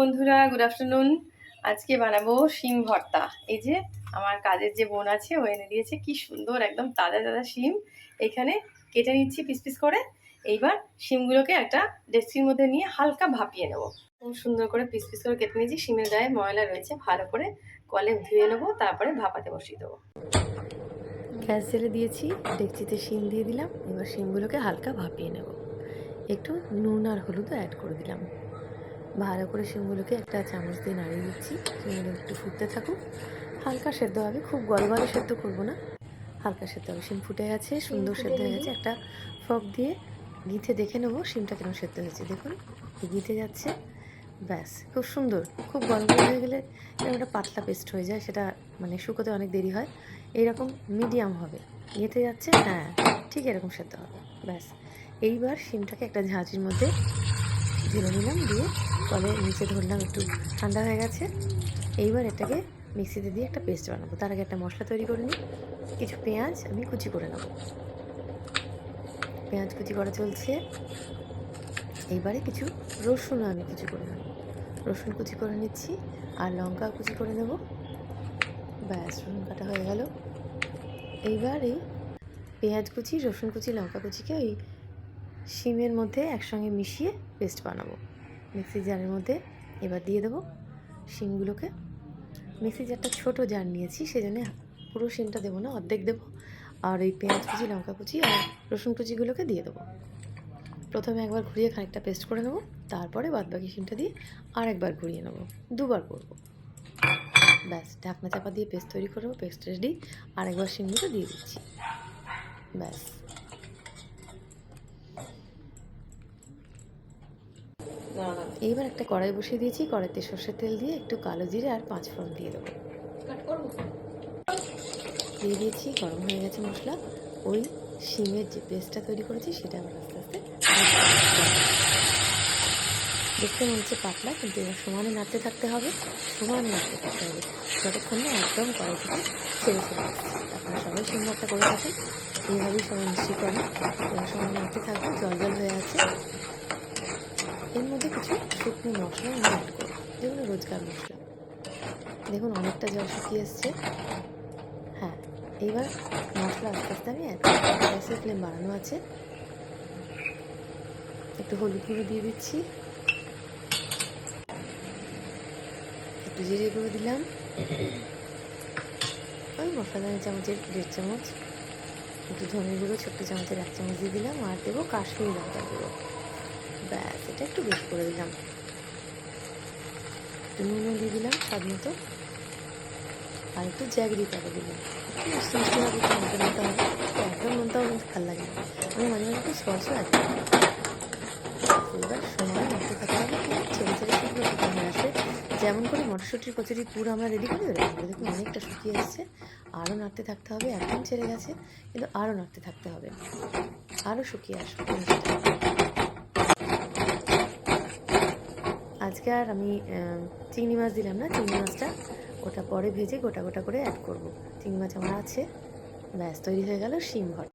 বন্ধুরা good afternoon আজকে বানাবো শিম ভর্তা। এই যে আমার কাজের যে বোন আছে, ও এনে দিয়েছে, কি সুন্দর, একদম তাজা তাজা শিম। এখানে কেটে নিচ্ছি পিস পিস করে। এইবার শিমগুলোকে একটা ডেস্কির মধ্যে নিয়ে হালকা ভাপিয়ে নেব। খুব সুন্দর করে পিস পিস করে কেটে নিয়েছি। শিমের গায়ে ময়লা রয়েছে, ভালো করে কলে ধুয়ে নেব, তারপরে ভাপাতে বসিয়ে দেবো। গ্যাস জেলে দিয়েছি, ডেকচিতে শিম দিয়ে দিলাম। এবার শিমগুলোকে হালকা ভাপিয়ে নেব। একটু নুন আর হলুদও অ্যাড করে দিলাম। ভালো করে শিমগুলোকে একটা চামচ দিয়ে নাড়িয়ে দিচ্ছি। শিমগুলো একটু ফুটতে থাকুক। হালকা সেদ্ধ হবে। খুব গলগলে সেদ্ধ করব না। হালকা সেদ্ধ হবে। শিম ফুটে গেছে সুন্দর সেদ্ধ হয়ে গেছে। একটা ফক দিয়ে গিথে দেখে নেব শিমটা কেন সেদ্ধ হয়েছে। দেখুন গিথে যাচ্ছে। ব্যাস খুব সুন্দর। খুব গলগল হয়ে গেলে একটা পাতলা পেস্ট হয়ে যায় সেটা মানে শুকোতে অনেক দেরি হয়। এইরকম মিডিয়াম হবে। গেঁথে যাচ্ছে হ্যাঁ ঠিক এরকম সেদ্ধ হবে। ব্যাস এইবার শিমটাকে একটা ঝাঁঝির মধ্যে ঢেলে নিলাম দিয়ে কলে নিচে ধরলাম একটু ঠান্ডা হয়ে গেছে। এইবার এটাকে মিক্সিতে দিয়ে একটা পেস্ট বানাবো। তার আগে একটা মশলা তৈরি করে নিই। কিছু পেঁয়াজ আমি কুচি করে নেব। পেঁয়াজ কুচি করা চলছে। এইবারে কিছু রসুন আমি কুচি করে নেব। রসুন কুচি করে নিচ্ছি আর লঙ্কা কুচি করে নেব। ব্যাস, রসুন কাটা হয়ে গেল। এইবার এই পেঁয়াজ কুচি, রসুন কুচি, লঙ্কা কুচিকে ওই শিমের মধ্যে একসঙ্গে মিশিয়ে পেস্ট বানাবো। মিক্সি জারের মধ্যে এবার দিয়ে দেবো শিমগুলোকে। মিক্সি জারটা ছোটো জার নিয়েছি, সেজন্য পুরো শিমটা দেবো না, অর্ধেক দেবো। আর এই পেঁয়াজ কুচি, লঙ্কা কুচি আর রসুন কুচিগুলোকে দিয়ে দেবো। প্রথমে একবার ঘুরিয়ে খানিকটা পেস্ট করে নেব, তারপরে বাদবাকি শিমটা দিয়ে আর একবার ঘুরিয়ে নেব। দুবার করব। ব্যাস, ঢাকনা চাপা দিয়ে পেস্ট তৈরি করব পেস্ট রেডি। আর একবার শিমগুলো দিয়ে দিচ্ছি। ব্যাস। এইবার একটা কড়াই বসিয়ে দিয়েছি, কড়াইতে সর্ষের তেল দিয়ে একটু কালো জিরে আর পাঁচ ফোড়ন দিয়ে দেবো। দিয়ে দিয়েছি গরম হয়ে গেছে মশলা। ওই শিমের যে পেস্টটা তৈরি করেছি সেটা আবার আস্তে আস্তে দেখতে মনে হচ্ছে পাতলা, কিন্তু এবার সমানে নাড়তে থাকতে হবে। সমানে নাড়তে থাকতে হবে। যতক্ষণ না একদম কড়াই থেকে ছেড়ে ছেড়ে আপনারা সবাই সুন্দরটা করে থাকেন। এইভাবেই সবাই মিষ্টি করেন। এবার সমানে নাড়তে থাকবে, জল জল হয়ে আছে। এর মধ্যে কিছু শুকনো মশলা আমি অ্যাড করব। যেগুলো রোজকার মশলা। দেখুন, অনেকটা জল শুকিয়ে এসছে। হ্যাঁ এইবার মশলা আস্তে আস্তে আমি অ্যাড করব। গ্যাসের ফ্লেম বাড়ানো আছে। একটু হলুদ গুঁড়ো দিয়ে দিচ্ছি। একটু জিরে গুঁড়ো দিলাম। ওই মশলা চামচের, দেড় চামচ। একটু ধনে গুঁড়ো, ছোট্ট চামচের এক চামচ দিয়ে দিলাম। আর দেবো কাশ্মীরি লঙ্কা গুঁড়ো। একটু বেশ করে দিলাম। নুনও দিয়ে দিলাম স্বাদ মতো আর একটু জ্যাগরি পাতা দিলাম মিষ্টি হবে, একটু হবে। একদম লাগে। আমি মাঝে মাঝে একটু এবার সময় থাকতে হবে শুকনো শুকনো হয়ে আসে। যেমন করে মটরশুঁটির কচুরি পুরো আমরা রেডি করি করে দেখুন অনেকটা শুকিয়ে এসছে। আরও নাড়তে থাকতে হবে, একদম ছেড়ে গেছে। কিন্তু আরও নাড়তে থাকতে হবে। আরও শুকিয়ে আসবে। আজকে আর আমি চিংড়ি মাছ দিলাম না, চিংড়ি মাছটা। ওটা পরে ভেজে গোটা গোটা করে অ্যাড করব। চিংড়ি মাছ আমার আছে। ব্যাস, তৈরি হয়ে গেল শিম